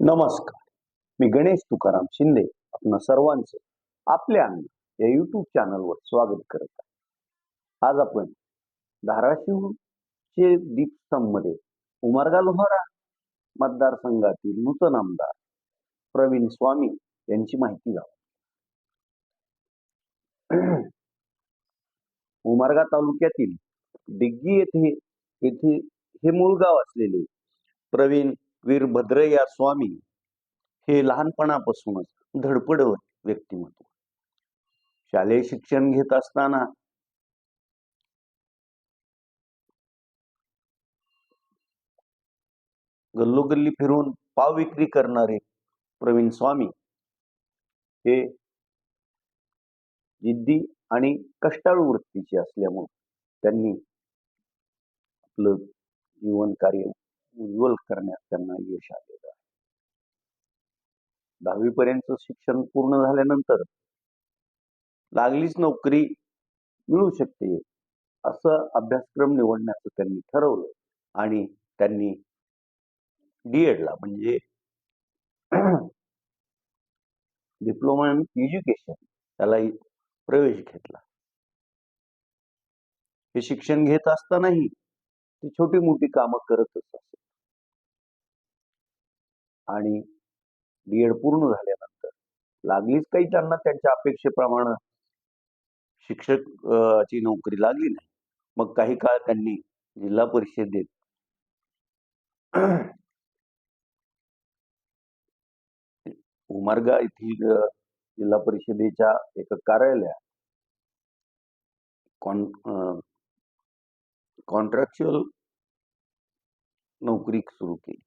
नमस्कार. मी गणेश तुकाराम शिंदे. आपणा सर्वांचं आपल्या अन्न या युट्यूब चॅनलवर स्वागत करत आहे. आज आपण धाराशिवचे दीपस्तंभमध्ये उमरगा लोहारा मतदारसंघातील नूतन आमदार प्रवीण स्वामी यांची माहिती जाऊ उमरगा तालुक्यातील दिग्गी येथे येथे हे मूळ गाव असलेले प्रवीण वीरभद्रय्या स्वामी हे लहानपणापासूनच धडपड व्यक्तिमत्व. शालेय शिक्षण घेत असताना गल्लोगल्ली फिरून पाव विक्री करणारे प्रवीण स्वामी हे जिद्दी आणि कष्टाळू वृत्तीचे असल्यामुळे त्यांनी आपलं जीवन कार्य उज्ज्वल करण्यात त्यांना यश आलेलं आहे. दहावीपर्यंत शिक्षण पूर्ण झाल्यानंतर लागलीच नोकरी मिळू शकते असं अभ्यासक्रम निवडण्याचं त्यांनी ठरवलं आणि त्यांनी डीएडला म्हणजे डिप्लोमा इन एज्युकेशन त्याला प्रवेश घेतला. हे शिक्षण घेत असतानाही ते छोटी मोठी कामं करतच असत. आणि बी एड पूर्ण झाल्यानंतर लागलीच काही त्यांना त्यांच्या अपेक्षेप्रमाणे शिक्षक ची नोकरी लागली नाही. मग काही काळ त्यांनी जिल्हा परिषदेत उमरगा येथील जिल्हा परिषदेच्या एका कार्यालयात कॉन कॉन्ट्रॅक्च्युअल नोकरी सुरू केली.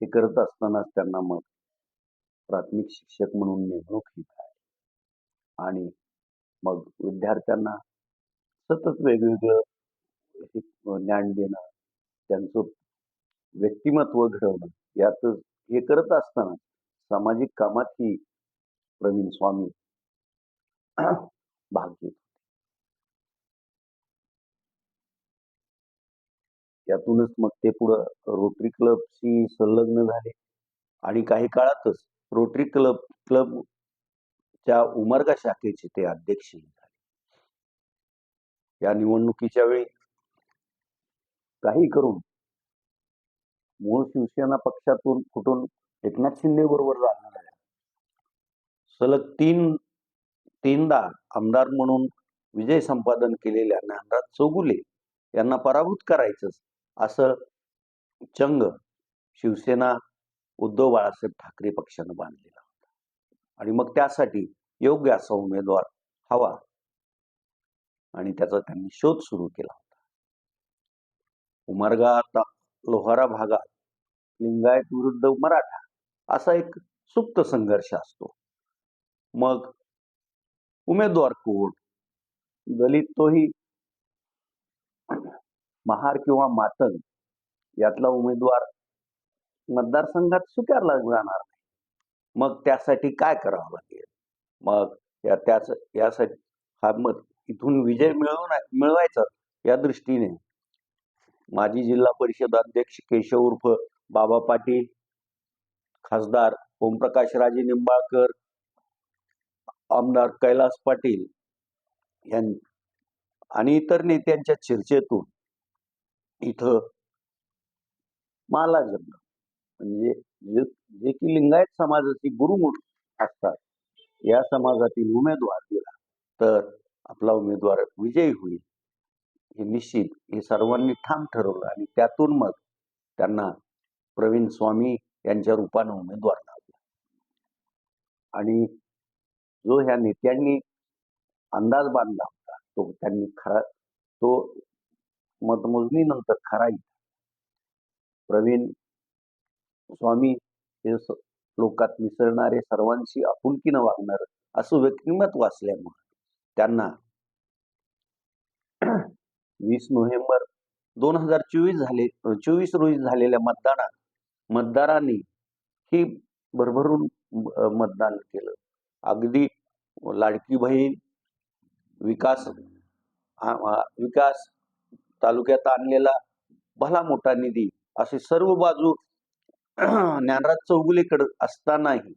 हे करत असतानाच त्यांना मग प्राथमिक शिक्षक म्हणून नेमणूक ही आहे आणि मग विद्यार्थ्यांना सतत वेगवेगळं हे ज्ञान देणं त्यांचं व्यक्तिमत्व घडवणं यातच हे करत असताना सामाजिक कामातही प्रवीण स्वामी भाग घेत त्यातूनच मग ते पुढं रोटरी क्लबशी संलग्न झाले. आणि काही काळातच रोटरी क्लब क्लबच्या उमरगा शाखेचे ते अध्यक्ष झाले. या निवडणुकीच्या वेळी काही करून मूळ शिवसेना पक्षातून कुठून एकनाथ शिंदे बरोबर जाणार आहे. सलग तीन तीनदा आमदार म्हणून विजय संपादन केलेल्या ज्ञानराज चौगुले यांना पराभूत करायचंच असं चंग शिवसेना उद्धव बाळासाहेब ठाकरे पक्षानं बांधलेला होता. आणि मग त्यासाठी योग्य असा उमेदवार हवा. आणि त्याचा त्यांनी शोध सुरू केला होता. उमरगा लोहारा भागात लिंगायत विरुद्ध मराठा असा एक सुप्त संघर्ष असतो. मग उमेदवार कोण? दलित तोही महार किंवा मातंग यातला उमेदवार मतदारसंघात स्वीकारला जाणार नाही. मग त्यासाठी काय करावं लागेल? मग या त्याच यासाठी हा मत इथून विजय मिळवून मिळवायचा या दृष्टीने. माजी जिल्हा परिषद अध्यक्ष केशव उर्फ बाबा पाटील खासदार ओमप्रकाश राजे निंबाळकर आमदार कैलास पाटील यां आणि इतर नेत्यांच्या चर्चेतून इथं माला जन्म म्हणजे जे जे की लिंगायत समाजाची गुरुमुख असतात या समाजातील उमेदवार दिला तर आपला उमेदवार विजयी होईल. हे निश्चित हे सर्वांनी ठाम ठरवलं आणि त्यातून मग त्यांना प्रवीण स्वामी यांच्या रूपानं उमेदवार लावला आणि जो ह्या नेत्यांनी अंदाज बांधला होता तो त्यांनी खरा तो मतमोजणीनंतर खराई प्रवीण स्वामी हे लोकात मिसळणारे सर्वांशी आपुलकीनं वागणार असं व्यक्तिमत्व असल्यामुळे त्यांना वीस नोव्हेंबर दोन हजार चोवीस झाले चोवीस रोजी झालेल्या मतदानात मतदारांनी ही भरभरून मतदान केलं. अगदी लाडकी बहीण विकास आ- आ- विकास तालुक्यात आणलेला भला मोठा निधी असे सर्व बाजू ज्ञानराज चौगुलेकडे असतानाही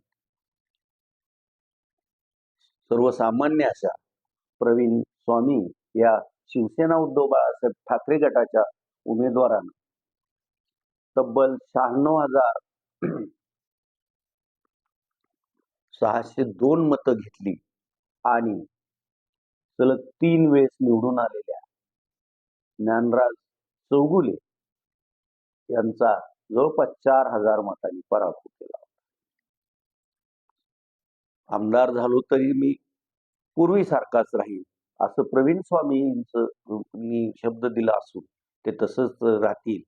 सर्वसामान्य अशा प्रवीण स्वामी या शिवसेना उद्धव बाळासाहेब ठाकरे गटाच्या उमेदवारानं तब्बल शहाण्णव हजार सहाशे दोन मतं घेतली आणि सलग तीन वेळेस निवडून आलेले ज्ञानराज चौगुले यांचा जवळपास चार हजार मतांनी पराभव केला आमदार झालो तरी मी पूर्वीसारखाच राहील असं प्रवीण स्वामींचं मी शब्द दिला असून ते तसंच राहतील.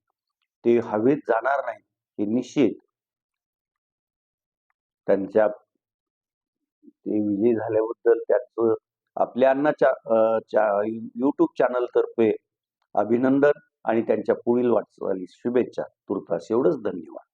ते हवेत जाणार नाही हे निश्चित. त्यांच्या ते विजयी झाल्याबद्दल त्यांचं आपल्या अण्णाच्या युट्यूब चॅनल तर्फे अभिनंदन आणि त्यांच्या पुढील वाटचालीस शुभेच्छा. तुर्तास एवढंच धन्यवाद.